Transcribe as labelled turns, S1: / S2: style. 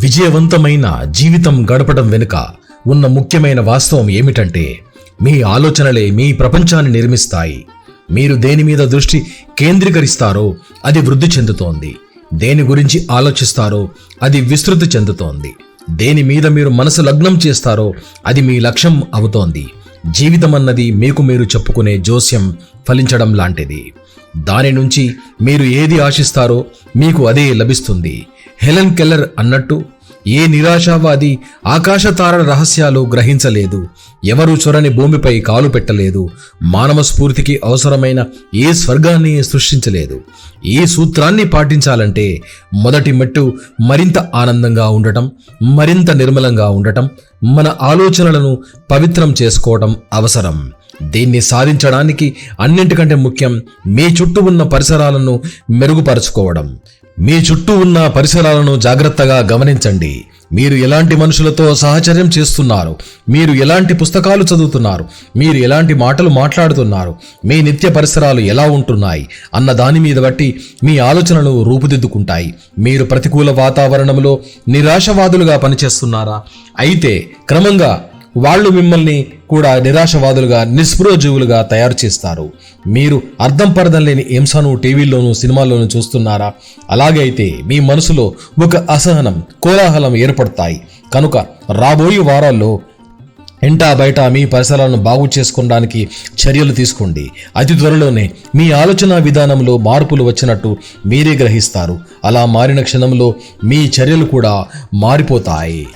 S1: విజయవంతమైన జీవితం గడపడం వెనుక ఉన్న ముఖ్యమైన వాస్తవం ఏమిటంటే మీ ఆలోచనలే మీ ప్రపంచాన్ని నిర్మిస్తాయి. మీరు దేని మీద దృష్టి కేంద్రీకరిస్తారో అది వృద్ధి చెందుతోంది. దేని గురించి ఆలోచిస్తారో అది విస్తృతి చెందుతోంది. దేని మీద మీరు మనసు లగ్నం చేస్తారో అది మీ లక్ష్యం అవుతోంది. జీవితం అన్నది మీకు మీరు చెప్పుకునే జోస్యం ఫలించడం లాంటిది. దాని నుంచి మీరు ఏది ఆశిస్తారో మీకు అదే లభిస్తుంది. హెలెన్ కెల్లర్ అన్నట్టు ఏ నిరాశావాది ఆకాశతారల రహస్యాలు గ్రహించలేదు. ఎవరు చొరని భూమిపై కాలు పెట్టలేదు. మానవ స్ఫూర్తికి అవసరమైన ఏ స్వర్గాన్ని సృష్టించలేదు. ఈ సూత్రాన్ని పాటించాలంటే మొదటి మెట్టు మరింత ఆనందంగా ఉండటం మరింత నిర్మలంగా ఉండటం మన ఆలోచనలను పవిత్రం చేసుకోవడం అవసరం. దీన్ని సాధించడానికి అన్నింటికంటే ముఖ్యం మీ చుట్టూ ఉన్న పరిసరాలను మెరుగుపరచుకోవడం. మీ చుట్టూ ఉన్న పరిసరాలను జాగ్రత్తగా గమనించండి. మీరు ఎలాంటి మనుషులతో సహచర్యం చేస్తున్నారు? మీరు ఎలాంటి పుస్తకాలు చదువుతున్నారు? మీరు ఎలాంటి మాటలు మాట్లాడుతున్నారు? మీ నిత్య పరిసరాలు ఎలా ఉంటున్నాయి? అన్న దాని మీద బట్టి మీ ఆలోచనలు రూపుదిద్దుకుంటాయి. మీరు ప్రతికూల వాతావరణంలో నిరాశవాదులుగా పనిచేస్తున్నారా? అయితే క్రమంగా వాళ్ళు మిమ్మల్ని కూడా నిరాశవాదులుగా నిస్పృహజీవులుగా తయారు చేస్తారు. మీరు అర్థం పరదం లేని హింసను టీవీల్లోనూ సినిమాల్లోనూ చూస్తున్నారా? అలాగే అయితే మీ మనసులో ఒక అసహనం కోలాహలం ఏర్పడతాయి. కనుక రాబోయే వారాల్లో ఇంటా బయట మీ పరిసరాలను బాగు చేసుకోవడానికి చర్యలు తీసుకోండి. అతి త్వరలోనే మీ ఆలోచన విధానంలో మార్పులు వచ్చినట్టు మీరే గ్రహిస్తారు. అలా మారిన క్షణంలో మీ చర్యలు కూడా మారిపోతాయి.